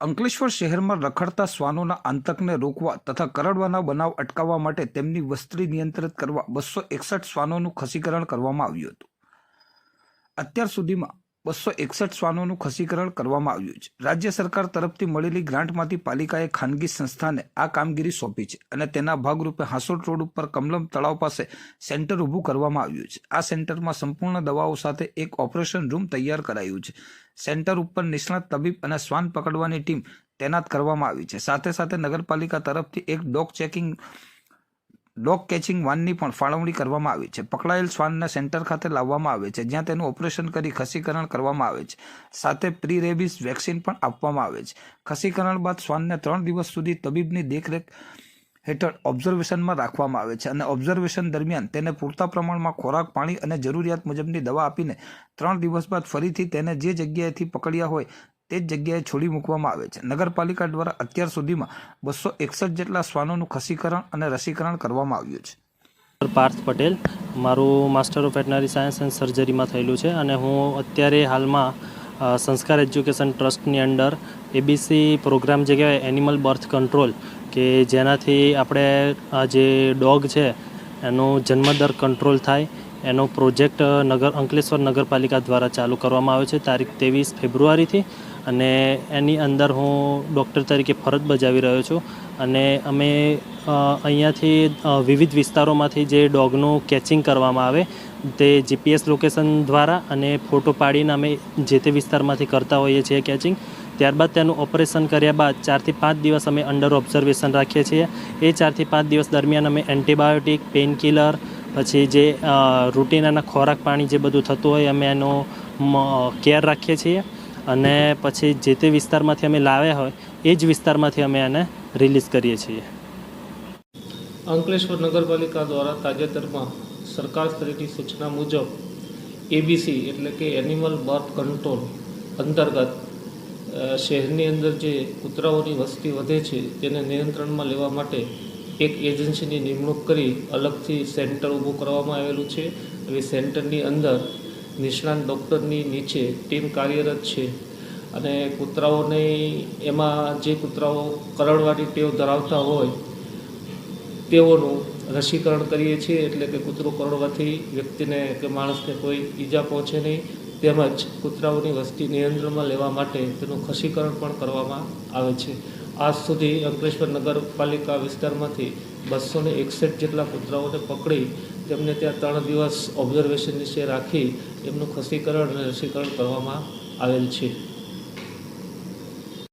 અંકલેશ્વર શહેરમાં રખડતા શ્વાનોના આંતકને રોકવા તથા કરડવાના બનાવ અટકાવવા માટે તેમની વસ્ત્રી નિયંત્રિત કરવા બસો એકસઠ શ્વાનોનું ખસીકરણ કરવામાં આવ્યું હતું. અત્યાર સુધીમાં બસો એકસઠ શ્વાનોનું ખસીકરણ કરવામાં આવ્યું છે. રાજ્ય સરકાર તરફથી મળેલી ગ્રાન્ટમાંથી પાલિકાએ ખાનગી સંસ્થાને આ કામગીરી સોંપી છે અને તેના ભાગરૂપે હાંસોટ રોડ ઉપર કમલમ તળાવ પાસે સેન્ટર ઊભું કરવામાં આવ્યું છે. આ સેન્ટરમાં સંપૂર્ણ દવાઓ સાથે એક ઓપરેશન રૂમ તૈયાર કરાયું છે. સેન્ટર ઉપર નિષ્ણાત તબીબ અને શ્વાન પકડવાની ટીમ તૈનાત કરવામાં આવી છે. સાથે સાથે નગરપાલિકા તરફથી એક ડોગ ચેકિંગ ડોગ કેચિંગ વાનની પણ ફાળવણી કરવામાં આવી છે. પકડાયેલ શ્વાનને સેન્ટર ખાતે લાવવામાં આવે છે, જ્યાં તેનું ઓપરેશન કરી ખસીકરણ કરવામાં આવે છે. સાથે પ્રી રેબિસ વેક્સિન પણ આપવામાં આવે છે. ખસીકરણ બાદ શ્વાનને ત્રણ દિવસ સુધી તબીબની દેખરેખ હેઠળ ઓબ્ઝર્વેશનમાં રાખવામાં આવે છે અને ઓબ્ઝર્વેશન દરમિયાન તેને પૂરતા પ્રમાણમાં ખોરાક, પાણી અને જરૂરિયાત મુજબની દવા આપીને ત્રણ દિવસ બાદ ફરીથી તેને જે જગ્યાએથી પકડ્યા હોય તે જ જગ્યાએ છોડી મૂકવામાં આવે છે. નગરપાલિકા દ્વારા અત્યાર સુધીમાં બસો એકસઠ જેટલા શ્વાનોનું ખસીકરણ અને રસીકરણ કરવામાં આવ્યું છે. પાર્થ પટેલ, મારું master of veterinary science and સર્જરીમાં થયેલું છે અને હું અત્યારે હાલમાં સંસ્કાર એજ્યુકેશન ટ્રસ્ટની અંડર એબીસી પ્રોગ્રામ જે કહેવાય એનિમલ બર્થ કંટ્રોલ કે જેનાથી આપણે આ જે ડોગ છે, એનો જન્મદર કંટ્રોલ થાય. એનો પ્રોજેક્ટ નગર અંકલેશ્વર નગરપાલિકા દ્વારા ચાલુ કરવામાં આવ્યો છે. તારીખ ત્રેવીસ ફેબ્રુઆરીથી અને એની અંદર હું ડૉક્ટર તરીકે ફરજ બજાવી રહ્યો છું. અને અમે અહીંયાથી વિવિધ વિસ્તારોમાંથી જે ડોગનું કેચિંગ કરવામાં આવે, તે જીપીએસ લોકેશન દ્વારા અને ફોટો પાડીને અમે જે તે વિસ્તારમાંથી કરતા હોઈએ છીએ કેચિંગ. ત્યારબાદ તેનું ઓપરેશન કર્યા બાદ ચારથી પાંચ દિવસ અમે અંડર ઓબ્ઝર્વેશન રાખીએ છીએ. એ ચારથી પાંચ દિવસ દરમિયાન અમે એન્ટીબાયોટિક, પેઇનકિલર, પછી જે રૂટીન એના ખોરાક પાણી જે બધું થતું હોય અમે એનો કેર રાખીએ છીએ. અને પછી જે તે વિસ્તારમાંથી અમે લાવ્યા હોય, એ જ વિસ્તારમાંથી અમે એને રિલીઝ કરીએ છીએ. અંકલેશ્વર નગરપાલિકા દ્વારા તાજેતરમાં સરકાર સ્તરેની સૂચના મુજબ એબીસી એટલે કે એનિમલ બર્થ કંટ્રોલ અંતર્ગત શહેરની અંદર જે કૂતરાઓની વસ્તી વધે છે, તેને નિયંત્રણમાં લેવા માટે એક એજન્સીની નિમણૂક કરી અલગથી સેન્ટર ઊભું કરવામાં આવેલું છે. હવે સેન્ટરની અંદર નિષ્ણાંત ડૉક્ટરની નીચે ટીમ કાર્યરત છે અને કૂતરાઓને એમાં જે કૂતરાઓ કરડવાની ટેવ ધરાવતા હોય, તેઓનું રસીકરણ કરીએ છીએ એટલે કે કૂતરું કરડવાથી વ્યક્તિને કે માણસને કોઈ ઈજા પહોંચે નહીં. તેમજ કૂતરાઓની વસ્તી નિયંત્રણમાં લેવા માટે તેનું ખસીકરણ પણ કરવામાં આવે છે. આજ સુધી અંકલેશ્વર નગરપાલિકા વિસ્તારમાંથી બસો ને એકસઠ જેટલા કૂતરાઓને પકડી તેમને ત્યાં ત્રણ દિવસ ઓબ્ઝર્વેશન નીચે રાખી એમનું ખસીકરણ અને રસીકરણ કરવામાં આવેલ છે.